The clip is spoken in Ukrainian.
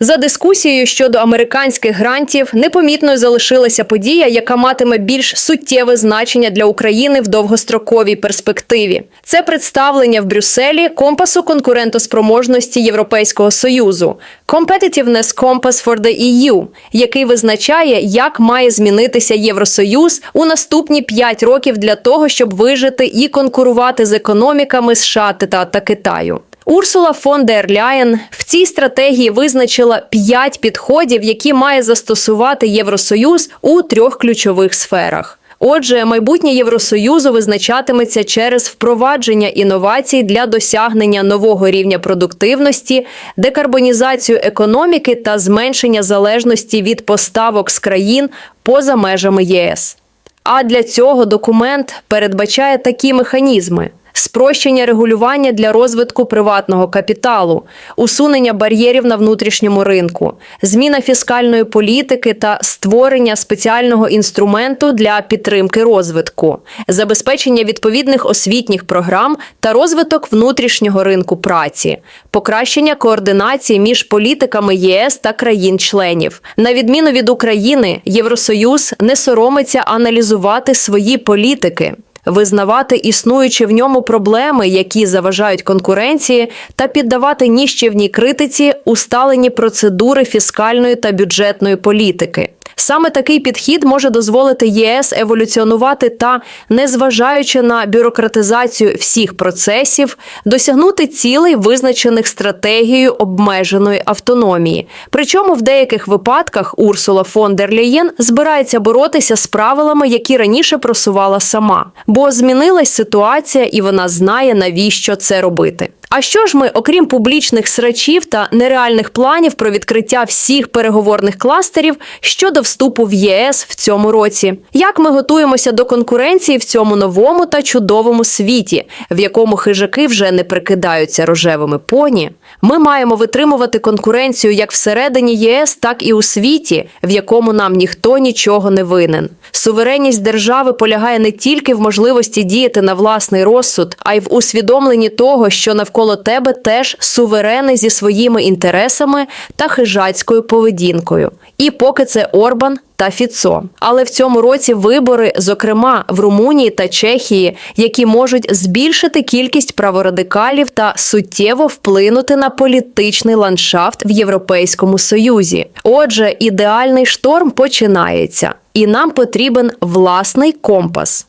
За дискусією щодо американських грантів непомітною залишилася подія, яка матиме більш суттєве значення для України в довгостроковій перспективі. Це представлення в Брюсселі компасу конкурентоспроможності Європейського союзу Competitiveness Compass for the EU, який визначає, як має змінитися Євросоюз у наступні 5 років для того, щоб вижити і конкурувати з економіками США та Китаю. Урсула фон дер Ляєн в цій стратегії визначила п'ять підходів, які має застосувати Євросоюз у трьох ключових сферах. Отже, майбутнє Євросоюзу визначатиметься через впровадження інновацій для досягнення нового рівня продуктивності, декарбонізацію економіки та зменшення залежності від поставок з країн поза межами ЄС. А для цього документ передбачає такі механізми: спрощення регулювання для розвитку приватного капіталу, усунення бар'єрів на внутрішньому ринку, зміна фіскальної політики та створення спеціального інструменту для підтримки розвитку, забезпечення відповідних освітніх програм та розвиток внутрішнього ринку праці, покращення координації між політиками ЄС та країн-членів. На відміну від України, Євросоюз не соромиться аналізувати свої політики визнавати існуючі в ньому проблеми, які заважають конкуренції, та піддавати ніщівній критиці усталені процедури фіскальної та бюджетної політики. Саме такий підхід може дозволити ЄС еволюціонувати та, незважаючи на бюрократизацію всіх процесів, досягнути цілей, визначених стратегією обмеженої автономії. Причому в деяких випадках Урсула фон дер Ляєн збирається боротися з правилами, які раніше просувала сама, бо змінилась ситуація, і вона знає, навіщо це робити. А що ж ми, окрім публічних срачів та нереальних планів про відкриття всіх переговорних кластерів щодо вступу в ЄС в цьому році? Як ми готуємося до конкуренції в цьому новому та чудовому світі, в якому хижаки вже не прикидаються рожевими поні? Ми маємо витримувати конкуренцію як всередині ЄС, так і у світі, в якому нам ніхто нічого не винен. Суверенність держави полягає не тільки в можливості діяти на власний розсуд, а й в усвідомленні того, що навколо тебе теж суверени зі своїми інтересами та хижацькою поведінкою. І поки це Орбан та Фіцо. Але в цьому році вибори, зокрема в Румунії та Чехії, які можуть збільшити кількість праворадикалів та суттєво вплинути на політичний ландшафт в Європейському Союзі. Отже, ідеальний шторм починається, і нам потрібен власний компас.